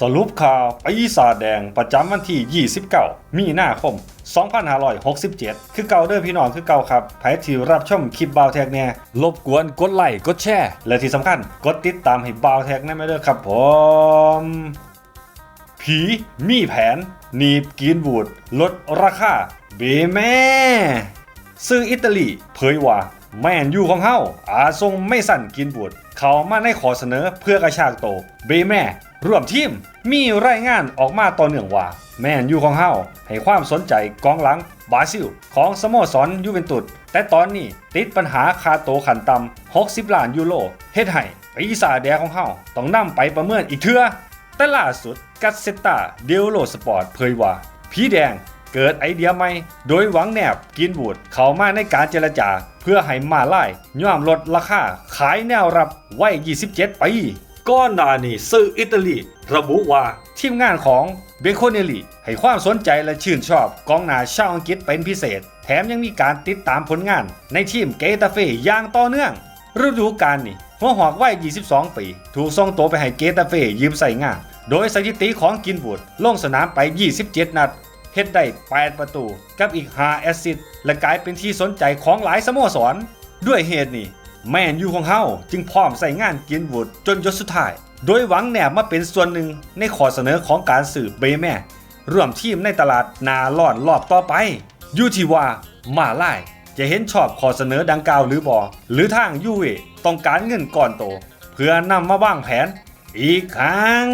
สรุปข่าวปีศาจแดงประจำวันที่ 29 มีนาคม 2567 คือเก่าเด้อพี่น้องคือเก่าครับใครที่รับชมคลิปบาวแท็กเนี่ยรบกวนกดไลค์กดแชร์และที่สำคัญกดติดตามให้บาวแท็กแน่ไม่เด้อครับผม ผีมีแผนหนีบกินบูดลดราคาเบแม่ซื้ออิตาลีเผยว่าแมนยูของเฮาอาทรงไม่สั่นกินบูดเขามาในขอเสนอเพื่อกระชากโตเบแม่ รวมทีมมีรายงานออกมาต่อเนื่องว่า แมนยูของเฮาให้ความสนใจกองหลังบราซิล ของสโมสรยูเวนตุสแต่ตอนนี้ติดปัญหาคาโตขันต่ำ60 ล้านยูโรเฮ็ดให้ปีศาจแดงของเฮาต้องนำไปประเมินอีกเทื่อแต่ล่าสุดกัสเซตาเดลโลสปอร์ตเผยว่า ผีแดงเกิดไอเดียใหม่ โดยหวังแนบกินบูดเข้ามาในการเจรจา เพื่อให้มาไล่ย่อมลดราคาขายแนวรับไว้ 27 ปี ก้อนหนานี่ซื้ออิตาลี ระบุว่าทีมงานของเบโคเนลีให้ความสนใจและชื่นชอบกองหน้าชาวอังกฤษเป็นพิเศษ แถมยังมีการติดตามผลงาน ในทีมเกตาเฟอย่างต่อเนื่อง ฤดูกาลนี้หัวหอกวัย 22 ปี ถูกส่งตัวไปให้เกตาเฟ่ยืมใส่งาน โดยสถิติของกินบูดลงสนามไป 27 นัดเฮ็ดได้ 8 ประตู กับอีก 5 แอสซิสต์และกลายเป็นที่สนใจของหลายสโมสร ด้วยเหตุนี้ แมนยูของเฮาจึงพร้อมใส่งานกินบูดจนยศสุดท้าย โดยหวังแนบมาเป็นส่วนหนึ่งในข้อเสนอของการสืบเบแม่ร่วมทีมในตลาดนาล่อนรอบต่อไปอยู่ที่ว่ามาไล่จะเห็นชอบข้อเสนอดังกล่าวหรือบอหรือทางยูเวต้องการเงินก่อนโต เพื่อนำมาวางแผน อีกครั้ง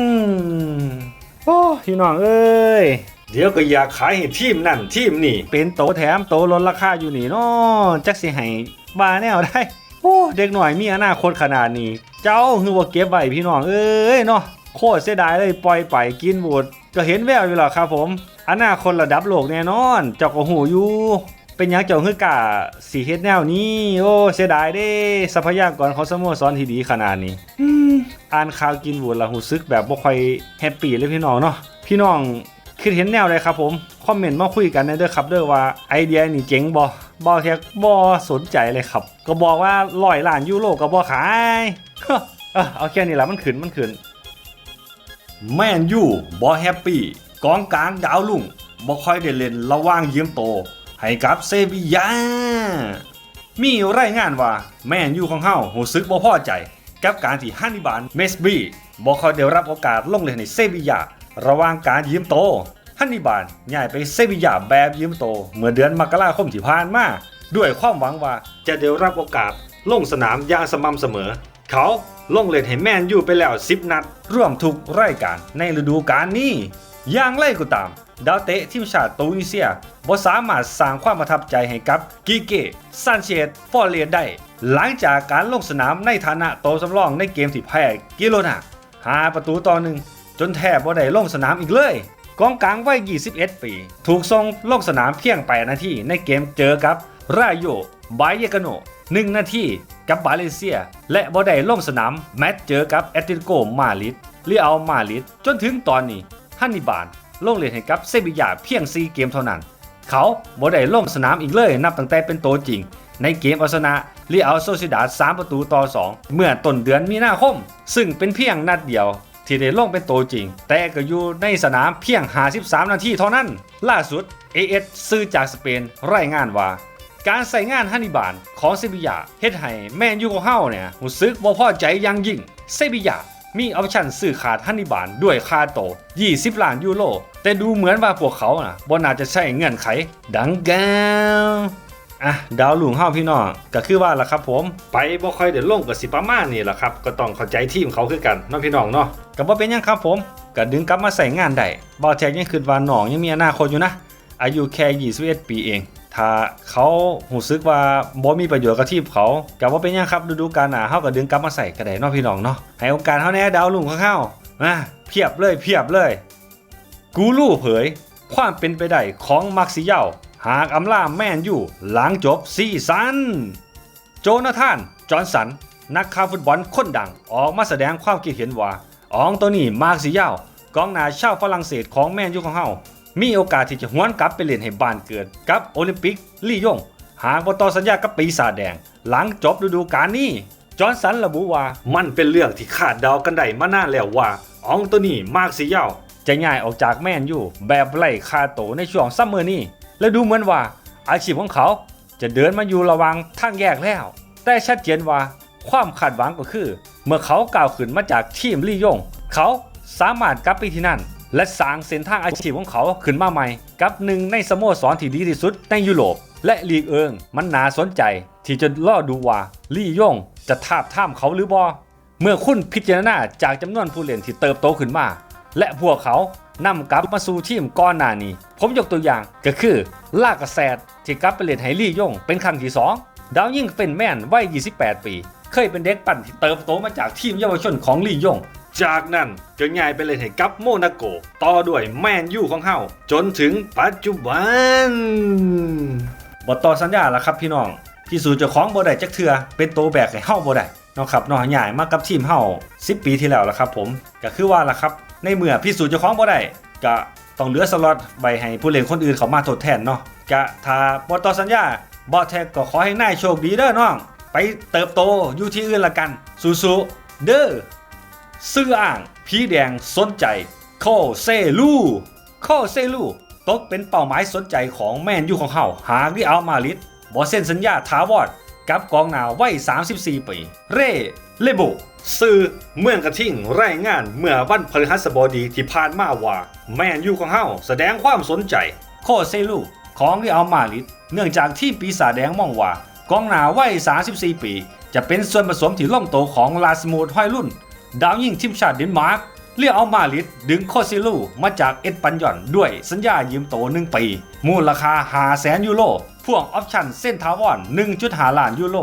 โอ้พี่น้องเอ้ย เดี๋ยวก็อยากขายให้ทีมนั่นทีมนี่ เป็นโตแถมโตลดราคาอยู่นี่เนาะจักสิให้บาแนวได้ โอ้เด็กหน่อยมีอนาคตขนาดนี้ เจ้าคือว่าเก็บไว้พี่น้องเอ้ยเนาะโคตรเสียดายเลยปล่อยไปกินบูดก็เห็นแววอยู่แล้วครับผม อนาคตระดับโลกแน่นอน เจ้าก็หูอยู่เป็นยังเจ้าคือกะสีเฮ็ดแนวนี้ โอ้เสียดายเด้ทรัพยากรของสโมสรที่ดีขนาดนี้อ่านข่าวกินบูดแล้วรู้สึกแบบบ่ค่อยแฮปปี้เลยพี่น้องเนาะพี่น้อง คิดเห็นแนวใดครับผมคอมเมนต์มาคุยกันในเด้อครับเด้อว่าไอเดียนี่เจ๋งบ่บ่แท็กบ่สนใจเลยครับ ก็บอกว่าร้อยล้านยูโรก็บ่ขายเออเอาแค่นี้ละมันขึ้นมันขึ้นแมนยูบ่แฮปปี้กองกลางดาวลุ่งบ่ค่อยได้เล่นระว่างยืมโต ให้กับเซบียามีรายงานว่าแมนยูของเฮาหูซึกบ่พอใจ กับการที่ฮันนิบาลเมสบีบ่ค่อยได้รับโอกาสลงเล่นในเซบียา ระว่างการยืมโตฮันนิบาลย้ายไปเซบียาแบบยืมโต เมื่อเดือนมกราคมที่ผ่านมาด้วยความหวังว่าจะได้รับโอกาสลงสนามอย่างสม่ำเสมอ เขาลงเล่นให้แมนยูไปแล้ว 10 นัด ร่วมทุกรายการในฤดูกาลนี้อย่างไรก็ตาม ดาวเตะทีมชาติตูนิเซียบ่สามารถสร้างความประทับใจให้กับกิเกซานเชตฟอร์เรียนได้ หลังจากการลงสนามในฐานะโตวสำรองในเกมที่แพ้กิโลนาหาประตูต่อหนึ่ง จนแทบบ่ได้ลงสนามอีกเลยกองกลางวัย 21 ปี ถูกส่งลงสนามเพียง8นาทีในเกมเจอกับรายโยบายเยกาโน1นาทีกับบาเลเซีย และบ่ได้ลงสนามแมตช์เจอกับแอตติโกมาดริดเรียเอามาดริดจนถึงตอนนี้ฮันนิบาลลงเล่นให้กับเซบียาเพียง 4 เกมเท่านั้น เขาบ่ได้ลงสนามอีกเลยนับตั้งแต่เป็นตัวจริง ในเกมเอาชนะเรียเอาโซซิดา3ประตูต่อ 2 เมื่อต้นเดือนมีนาคม ซึ่งเป็นเพียงนัดเดียว ที่ได้ลงเป็นตัวจริง แต่ก็อยู่ในสนามเพียง 53 นาทีเท่านั้น ล่าสุด AS ซื้อจากสเปนรายงานว่า การใส่งานฮันนิบาลของเซบียาเฮ็ดให้แมนยูของเฮาเนี่ยรู้สึกบ่พอใจอย่างยิ่งเซบียามีออปชั่นซื้อขาดฮันนิบาลด้วยค่าโต 20 ล้านยูโรแต่ดูเหมือนว่าพวกเขาน่ะบ่น่าจะใช้เงื่อนไข ดังกล่าว อะดาวหลุงเฮาพี่น้องก็คือว่าล่ะครับ ผม ไปบ่ค่อยได้ลงกับสิประมาณนี่ล่ะครับก็ต้องเข้าใจทีมเขาคือกันเนาะพี่น้องเนาะก็บ่เป็นยังครับผมก็ดึงกลับมาใส่งานได้บ่แท็กยังคิดว่าน้องยังมีอนาคตอยู่นะอายุแค่21ปีเอง ถ้าเขาหูซึกว่าบ่มีประโยชน์กับทีมเขากับว่าเป็นยังครับฤดูกาลหน้าเฮาก็ดึงกลับมาใส่ก็ได้เนาะพี่น้องเนาะให้โอกาสเฮาแน่ดาวลุงของเฮาเพียบเลยเพียบเลย กูรู้เผย ความเป็นไปได้ของมักซิเยา หากอำลาแมนอยู่หลังจบซีซั่นโจนาธาน จอห์นสัน นักข่าวฟุตบอลคนดังออกมาแสดงความคิดเห็นว่าอองตัวนี้มาร์กซิยากองหน้าชาวฝรั่งเศสของแมนยูของเฮามีโอกาสที่จะหวนกลับไปเล่นให้บ้านเกิดกับโอลิมปิกลี่ยง หากบ่ต่อสัญญากับปีศาจแดง หลังจบฤดูกาลนี้จอห์นสันระบุว่ามันเป็นเรื่องที่คาดเดากันได้มานานแล้วว่าอองตัวนี้มากสีเยาจะง่ายออกจากแมนยูแบบไล่คาโตในช่วงซัมเมอร์นี้ และดูเหมือนว่าอาชีพของเขาจะเดินมาอยู่ระวังทางแยกแล้ว แต่ชัดเจนว่าความคาดหวังก็คือ เมื่อเขาก้าวขึ้นมาจากทีมลี่ยง เขาสามารถกลับไปที่นั่น และสร้างเส้นทางอาชีพของเขาขึ้นมาใหม่ กับหนึ่งในสโมสรที่ดีที่สุดในยุโรป และลีกเอิงมันน่าสนใจ ที่จะล่อดูว่าลี่ยงจะทาบท่ามเขาหรือบ่เมื่อคุณพิจารณาจากจำนวนผู้เล่นที่เติบโตขึ้นมา และพวกเขานำกลับมาสู่ทีมก้อนหน้านี้ ผมยกตัวอย่างก็คือ ลากกระแซดที่กลับไปเล่นไฮลี่ยงเป็นครั้งที่ 2 ดาวยิ่งเป็นแม่นวัย 28 ปี เคยเป็นเด็กปั่นที่เติบโตมาจากทีมเยาวชนของลี่ยง จากนั้นก็ย้ายไปเล่นให้กับโมนาโก ต่อด้วยแมนยูของเฮาจนถึงปัจจุบันบ่ต่อสัญญาล้วครับพี่น้องพี่สูจน์เจ้าของบ่ได้จักเทือเป็นโตแบกให้เฮาบ่ได้นาะครับเนาะใหญ่มากับทีมเฮา10 ปีที่แล้วละครับ ผมก็คือว่าล่ะครับ ในเมื่อพี่สูจน์เจ้าของบ่ได้ก็ต้องเหลือสล็อตไว้ให้ผู้เล่นคนอื่นเขามาทดแทนเนาะก็ถ้าบ่ต่อสัญญาบ่แทกก็ขอให้นายโชคดีเด้อน้อง ไปเติบโตอยู่ที่อื่นละกัน สู้ๆเด้อซื้ออ่าง ผีแดงสนใจ โคเซลูโคเซลูตกเป็นเป้าหมายสนใจของแมนยูของเขาหากที่เอามาลิดบอเซ็นสัญญาทาวอดกับกองหนาววัย 34 ปี เร่เลโบ ซื้อเมืองกระทิ่งรายงานเมื่อวันพฤหัสบดีที่ผ่านมาว่า แมนยูของเฮาแสดงความสนใจ โคเซลูของที่เอามาลิดเนื่องจากที่ปีศาจแดงมองว่ากองหนาวัย 34 ปี จะเป็นส่วนผสมที่ล่องโตของลาสมูดห้อยรุ่น ดาวยิงทีมชาติเดนมาร์กเรียกเอามาลิดดึงโคซิลูมาจากเอ็ดปันยอนด้วยสัญญายืมโต1ปี มูลค่า5แสนยูโรพ่วงออปชั่นเส้นทาวอน 1.5 ล้านยูโร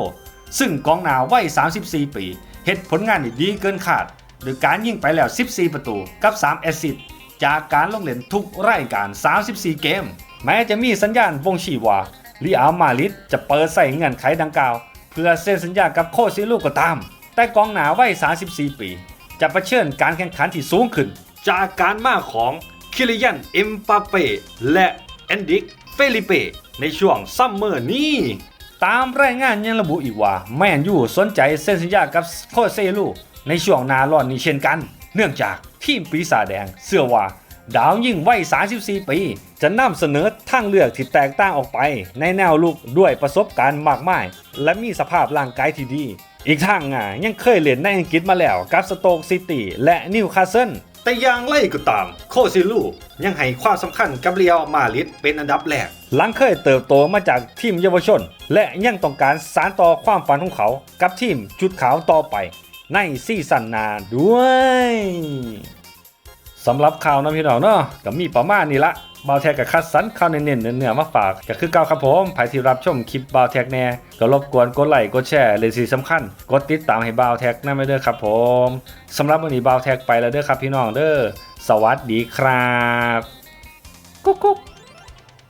ซึ่งกองหนาวัย 34 ปี ฮ็ดผลงานดีเกินขาดโดยการยิงไปแล้ว 14 ประตูกับ 3 แอสซิสต์จากการลงเล่นทุกรายการ 34 เกม แม้จะมีสัญญาณบ่งชี้ว่าลีอามาลิดจะเปิดใส่เงื่อนไขดังกล่าว เพื่อเซ็นสัญญากับโคซิลูก็ตาม แต่กองหนาวัย 34 ปีจะเผชิญการแข่งขันที่สูงขึ้น จากการมาของคิริยันเอ็มปาเป้และแอนดิกเฟลิเป้ในช่วงซัมเมอร์นี้ ตามรายงานยังระบุอีกว่า แมนยูสนใจเซ็นสัญญากับโคเซลูในช่วงนาร้อนนี้เช่นกัน เนื่องจากทีมปีศาจแดงเชื่อว่า ดาวยิ่งวัย 34 ปี จะนำเสนอทางเลือกที่แตกต่างออกไป ในแนวลุกด้วยประสบการณ์มากมาย และมีสภาพร่างกายที่ดี อีกทางอะยังเคยเล่นในอังกฤษมาแล้วกับสโตกซิตี้และนิวคาสเซิล แต่อย่างไรก็ตาม โคซิลูยังให้ความสำคัญกับเรียวมาลิดเป็นอันดับแรก หลังเคยเติบโตมาจากทีมเยาวชน และยังต้องการสานต่อความฝันของเขา กับทีมจุดขาวต่อไป ในซีซั่นหน้าด้วยสำหรับข่าวนะพี่น้องเนาะก็มีประมาณนี้ละ บาวแท็กกับคัดสรรข่าวเน้นๆเนื้อๆมาฝากก็คือเก่าครับผมใครที่รับชมคลิปบาวแท็กแน่ก็รบกวนกดไลค์กดแชร์เลยสิสำคัญ กดติดตามให้บาวแท็กนั่นไม่เด้อครับผมสำหรับวันนี้บาวแท็กไปแล้วเด้อครับพี่น้องเด้อสวัสดีครับกุ๊กกุ๊ก